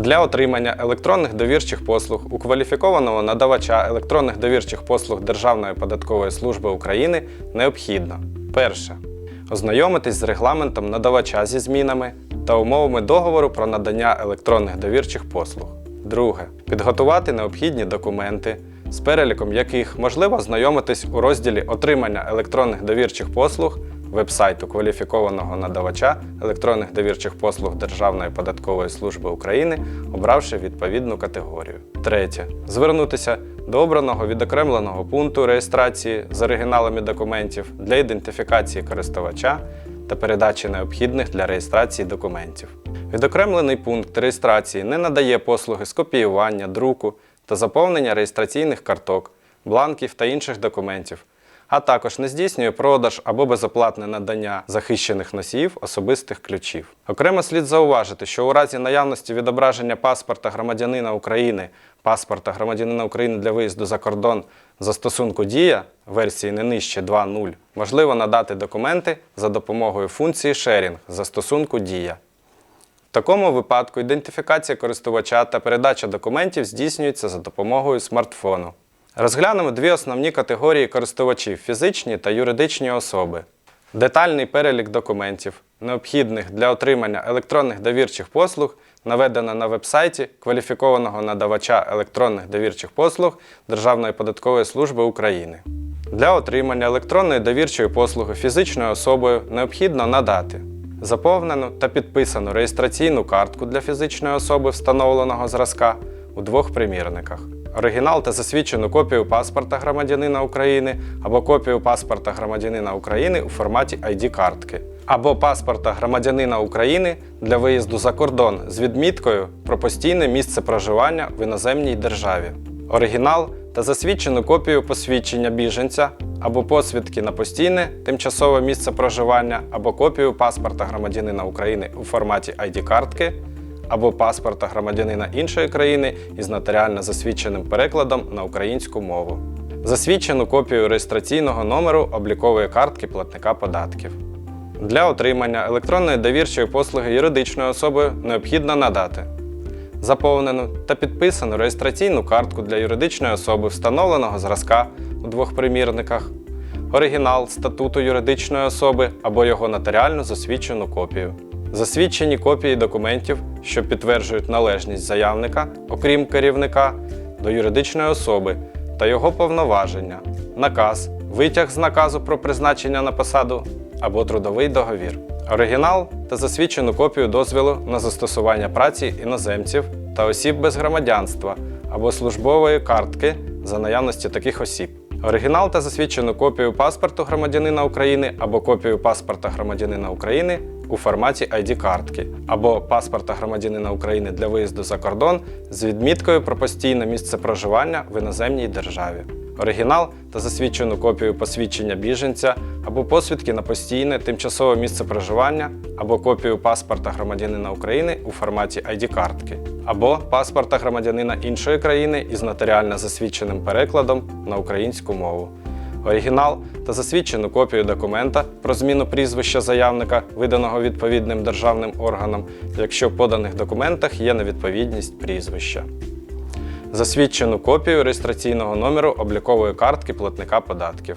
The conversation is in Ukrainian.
Для отримання електронних довірчих послуг у кваліфікованого надавача електронних довірчих послуг Державної податкової служби України необхідно перше. Ознайомитись з регламентом надавача зі змінами та умовами договору про надання електронних довірчих послуг. Друге. Підготувати необхідні документи, з переліком яких можливо ознайомитись у розділі Отримання електронних довірчих послуг вебсайту кваліфікованого надавача електронних довірчих послуг Державної податкової служби України, обравши відповідну категорію. Третє. Звернутися до обраного відокремленого пункту реєстрації з оригіналами документів для ідентифікації користувача та передачі необхідних для реєстрації документів. Відокремлений пункт реєстрації не надає послуги з копіювання, друку та заповнення реєстраційних карток, бланків та інших документів, а також не здійснює продаж або безоплатне надання захищених носіїв особистих ключів. Окремо слід зауважити, що у разі наявності відображення паспорта громадянина України, паспорта громадянина України для виїзду за кордон застосунку Дія версії не нижче 2.0, можливо надати документи за допомогою функції шерінг застосунку Дія. В такому випадку ідентифікація користувача та передача документів здійснюється за допомогою смартфону. Розглянемо дві основні категорії користувачів фізичні та юридичні особи. Детальний перелік документів, необхідних для отримання електронних довірчих послуг, наведено на вебсайті кваліфікованого надавача електронних довірчих послуг Державної податкової служби України. Для отримання електронної довірчої послуги фізичною особою необхідно надати заповнену та підписану реєстраційну картку для фізичної особи встановленого зразка у двох примірниках. Оригінал та засвідчену копію паспорта громадянина України або копію паспорта громадянина України у форматі ID-картки, або паспорта громадянина України для виїзду за кордон з відміткою про постійне місце проживання в іноземній державі. Оригінал та засвідчену копію посвідчення біженця або посвідки на постійне тимчасове місце проживання, або копію паспорта громадянина України у форматі ID-картки, або паспорта громадянина іншої країни із нотаріально засвідченим перекладом на українську мову. Засвідчену копію реєстраційного номеру облікової картки платника податків. Для отримання електронної довірчої послуги юридичною особою необхідно надати заповнену та підписану реєстраційну картку для юридичної особи встановленого зразка у двох примірниках, оригінал статуту юридичної особи або його нотаріально засвідчену копію, засвідчені копії документів, що підтверджують належність заявника, окрім керівника, до юридичної особи та його повноваження, наказ, витяг з наказу про призначення на посаду або трудовий договір. Оригінал та засвідчену копію дозвілу на застосування праці іноземців та осіб без громадянства або службової картки за наявності таких осіб. Оригінал та засвідчену копію паспорту громадянина України або копію паспорта громадянина України у форматі ID-картки, або паспорта громадянина України для виїзду за кордон з відміткою про постійне місце проживання в іноземній державі оригінал та засвідчену копію посвідчення біженця або посвідки на постійне тимчасове місце проживання, або копію паспорта громадянина України у форматі ID-картки, або паспорта громадянина іншої країни із нотаріально засвідченим перекладом на українську мову. Оригінал та засвідчену копію документа про зміну прізвища заявника, виданого відповідним державним органом, якщо в поданих документах є невідповідність прізвища засвідчену копію реєстраційного номеру облікової картки платника податків.